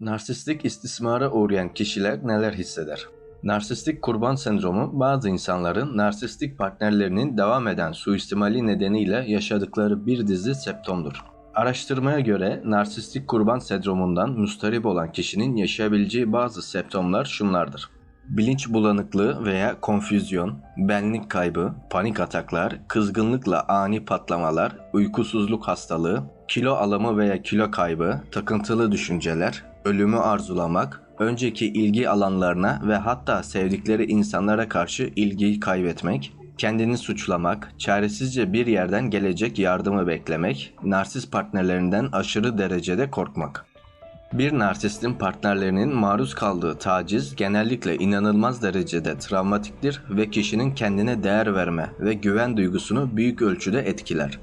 Narsistik istismara uğrayan kişiler neler hisseder? Narsistik kurban sendromu bazı insanların narsistik partnerlerinin devam eden suistimali nedeniyle yaşadıkları bir dizi septomdur. Araştırmaya göre narsistik kurban sendromundan mustarip olan kişinin yaşayabileceği bazı septomlar şunlardır. Bilinç bulanıklığı veya konfüzyon, benlik kaybı, panik ataklar, kızgınlıkla ani patlamalar, uykusuzluk hastalığı, kilo alımı veya kilo kaybı, takıntılı düşünceler, ölümü arzulamak, önceki ilgi alanlarına ve hatta sevdikleri insanlara karşı ilgiyi kaybetmek, kendini suçlamak, çaresizce bir yerden gelecek yardımı beklemek, narsist partnerlerinden aşırı derecede korkmak. Bir narsistin partnerlerinin maruz kaldığı taciz genellikle inanılmaz derecede travmatiktir ve kişinin kendine değer verme ve güven duygusunu büyük ölçüde etkiler.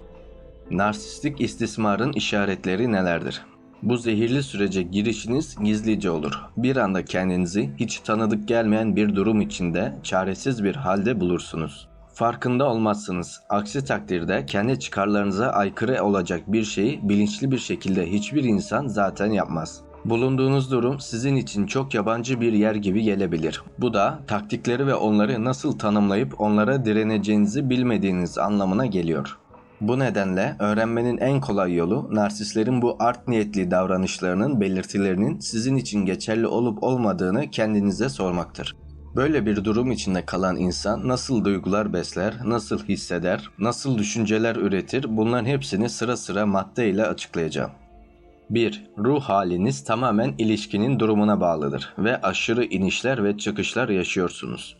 Narsistik istismarın işaretleri nelerdir? Bu zehirli sürece girişiniz gizlice olur. Bir anda kendinizi hiç tanıdık gelmeyen bir durum içinde çaresiz bir halde bulursunuz. Farkında olmazsınız. Aksi takdirde kendi çıkarlarınıza aykırı olacak bir şeyi bilinçli bir şekilde hiçbir insan zaten yapmaz. Bulunduğunuz durum sizin için çok yabancı bir yer gibi gelebilir. Bu da taktikleri ve onları nasıl tanımlayıp onlara direneceğinizi bilmediğiniz anlamına geliyor. Bu nedenle öğrenmenin en kolay yolu narsistlerin bu art niyetli davranışlarının belirtilerinin sizin için geçerli olup olmadığını kendinize sormaktır. Böyle bir durum içinde kalan insan nasıl duygular besler, nasıl hisseder, nasıl düşünceler üretir bunların hepsini sıra sıra madde ile açıklayacağım. 1. Ruh haliniz tamamen ilişkinin durumuna bağlıdır ve aşırı inişler ve çıkışlar yaşıyorsunuz.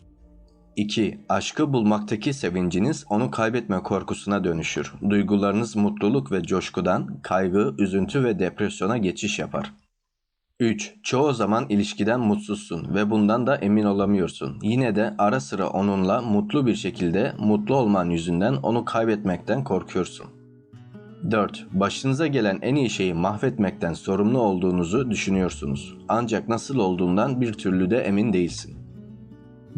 2. Aşkı bulmaktaki sevinciniz onu kaybetme korkusuna dönüşür. Duygularınız mutluluk ve coşkudan kaygı, üzüntü ve depresyona geçiş yapar. 3. Çoğu zaman ilişkiden mutsuzsun ve bundan da emin olamıyorsun. Yine de ara sıra onunla mutlu bir şekilde mutlu olman yüzünden onu kaybetmekten korkuyorsun. 4. Başınıza gelen en iyi şeyi mahvetmekten sorumlu olduğunuzu düşünüyorsunuz. Ancak nasıl olduğundan bir türlü de emin değilsin.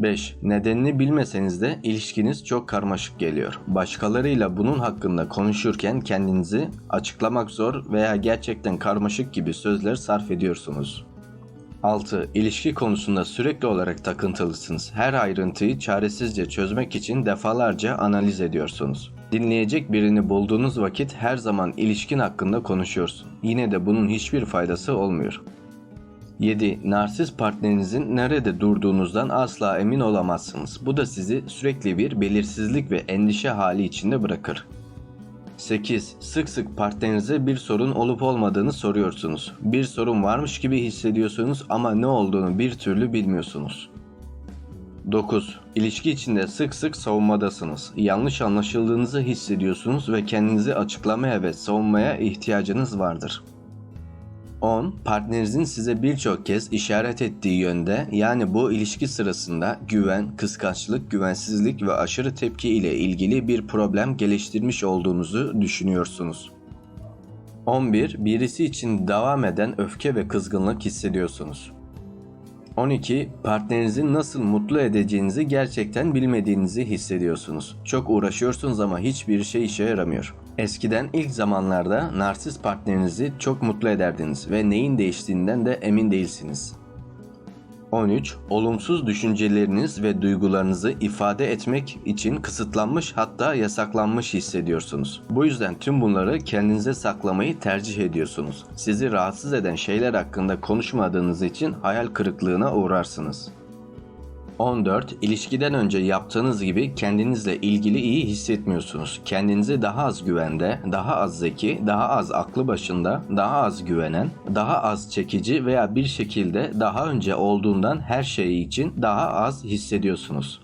5. Nedenini bilmeseniz de ilişkiniz çok karmaşık geliyor. Başkalarıyla bunun hakkında konuşurken kendinizi açıklamak zor veya gerçekten karmaşık gibi sözler sarf ediyorsunuz. 6. İlişki konusunda sürekli olarak takıntılısınız. Her ayrıntıyı çaresizce çözmek için defalarca analiz ediyorsunuz. Dinleyecek birini bulduğunuz vakit her zaman ilişkin hakkında konuşuyorsun. Yine de bunun hiçbir faydası olmuyor. 7. Narsist partnerinizin nerede durduğunuzdan asla emin olamazsınız. Bu da sizi sürekli bir belirsizlik ve endişe hali içinde bırakır. 8. Sık sık partnerinize bir sorun olup olmadığını soruyorsunuz. Bir sorun varmış gibi hissediyorsunuz ama ne olduğunu bir türlü bilmiyorsunuz. 9. İlişki içinde sık sık savunmadasınız. Yanlış anlaşıldığınızı hissediyorsunuz ve kendinizi açıklamaya ve savunmaya ihtiyacınız vardır. 10. Partnerinizin size birçok kez işaret ettiği yönde yani bu ilişki sırasında güven, kıskançlık, güvensizlik ve aşırı tepki ile ilgili bir problem geliştirmiş olduğunuzu düşünüyorsunuz. 11. Birisi için devam eden öfke ve kızgınlık hissediyorsunuz. 12. Partnerinizin nasıl mutlu edeceğinizi gerçekten bilmediğinizi hissediyorsunuz. Çok uğraşıyorsunuz ama hiçbir şey işe yaramıyor. Eskiden ilk zamanlarda narsist partnerinizi çok mutlu ederdiniz ve neyin değiştiğinden de emin değilsiniz. 13. Olumsuz düşünceleriniz ve duygularınızı ifade etmek için kısıtlanmış hatta yasaklanmış hissediyorsunuz. Bu yüzden tüm bunları kendinize saklamayı tercih ediyorsunuz. Sizi rahatsız eden şeyler hakkında konuşmadığınız için hayal kırıklığına uğrarsınız. 14. İlişkiden önce yaptığınız gibi kendinizle ilgili iyi hissetmiyorsunuz. Kendinizi daha az güvende, daha az zeki, daha az aklı başında, daha az güvenen, daha az çekici veya bir şekilde daha önce olduğundan her şey için daha az hissediyorsunuz.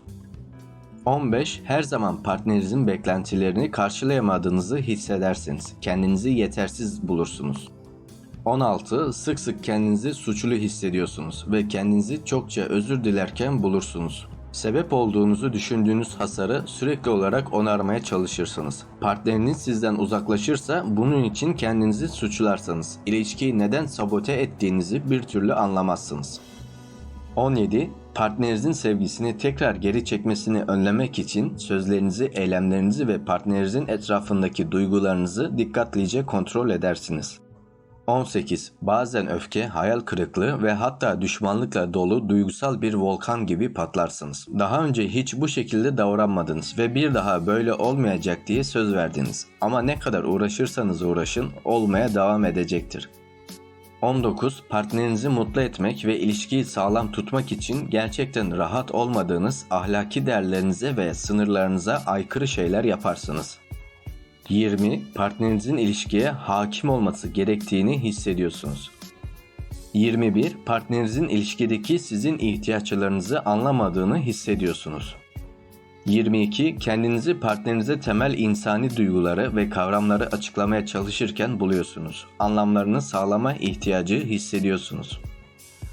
15. Her zaman partnerinizin beklentilerini karşılayamadığınızı hissedersiniz. Kendinizi yetersiz bulursunuz. 16. Sık sık kendinizi suçlu hissediyorsunuz ve kendinizi çokça özür dilerken bulursunuz. Sebep olduğunuzu düşündüğünüz hasarı sürekli olarak onarmaya çalışırsınız. Partneriniz sizden uzaklaşırsa bunun için kendinizi suçlarsanız ilişkiyi neden sabote ettiğinizi bir türlü anlamazsınız. 17. partnerinizin sevgisini tekrar geri çekmesini önlemek için sözlerinizi, eylemlerinizi ve partnerinizin etrafındaki duygularınızı dikkatlice kontrol edersiniz. 18. Bazen öfke, hayal kırıklığı ve hatta düşmanlıkla dolu duygusal bir volkan gibi patlarsınız. Daha önce hiç bu şekilde davranmadınız ve bir daha böyle olmayacak diye söz verdiniz. Ama ne kadar uğraşırsanız uğraşın olmaya devam edecektir. 19. Partnerinizi mutlu etmek ve ilişkiyi sağlam tutmak için gerçekten rahat olmadığınız ahlaki değerlerinize ve sınırlarınıza aykırı şeyler yaparsınız. 20. Partnerinizin ilişkiye hakim olması gerektiğini hissediyorsunuz. 21. Partnerinizin ilişkideki sizin ihtiyaçlarınızı anlamadığını hissediyorsunuz. 22. Kendinizi partnerinize temel insani duyguları ve kavramları açıklamaya çalışırken buluyorsunuz. Anlamlarını sağlama ihtiyacı hissediyorsunuz.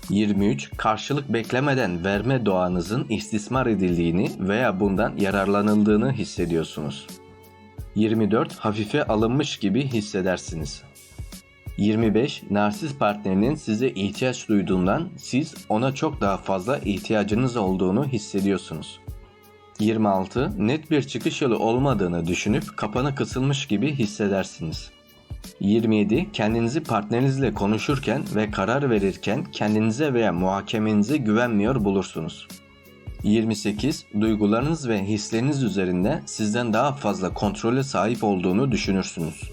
23. Karşılık beklemeden verme doğanızın istismar edildiğini veya bundan yararlanıldığını hissediyorsunuz. 24. Hafife alınmış gibi hissedersiniz. 25. Narsist partnerinin size ihtiyaç duyduğundan siz ona çok daha fazla ihtiyacınız olduğunu hissediyorsunuz. 26. Net bir çıkış yolu olmadığını düşünüp kapanı kısılmış gibi hissedersiniz. 27. Kendinizi partnerinizle konuşurken ve karar verirken kendinize veya muhakemenize güvenmiyor bulursunuz. 28. Duygularınız ve hisleriniz üzerinde sizden daha fazla kontrole sahip olduğunu düşünürsünüz.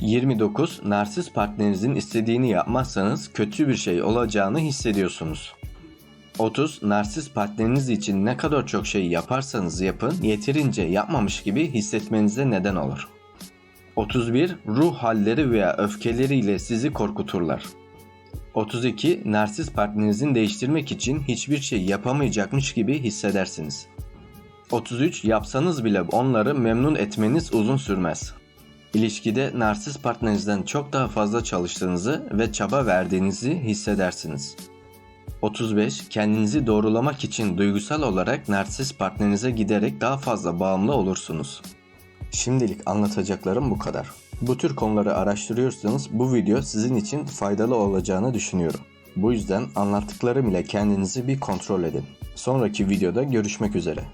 29. Narsist partnerinizin istediğini yapmazsanız kötü bir şey olacağını hissediyorsunuz. 30. Narsist partneriniz için ne kadar çok şey yaparsanız yapın yeterince yapmamış gibi hissetmenize neden olur. 31. Ruh halleri veya öfkeleriyle sizi korkuturlar. 32. Narsist partnerinizin değiştirmek için hiçbir şey yapamayacakmış gibi hissedersiniz. 33. Yapsanız bile onları memnun etmeniz uzun sürmez. İlişkide narsist partnerinizden çok daha fazla çalıştığınızı ve çaba verdiğinizi hissedersiniz. 35. Kendinizi doğrulamak için duygusal olarak narsist partnerinize giderek daha fazla bağımlı olursunuz. Şimdilik anlatacaklarım bu kadar. Bu tür konuları araştırıyorsanız bu video sizin için faydalı olacağını düşünüyorum. Bu yüzden anlattıklarım ile kendinizi bir kontrol edin. Sonraki videoda görüşmek üzere.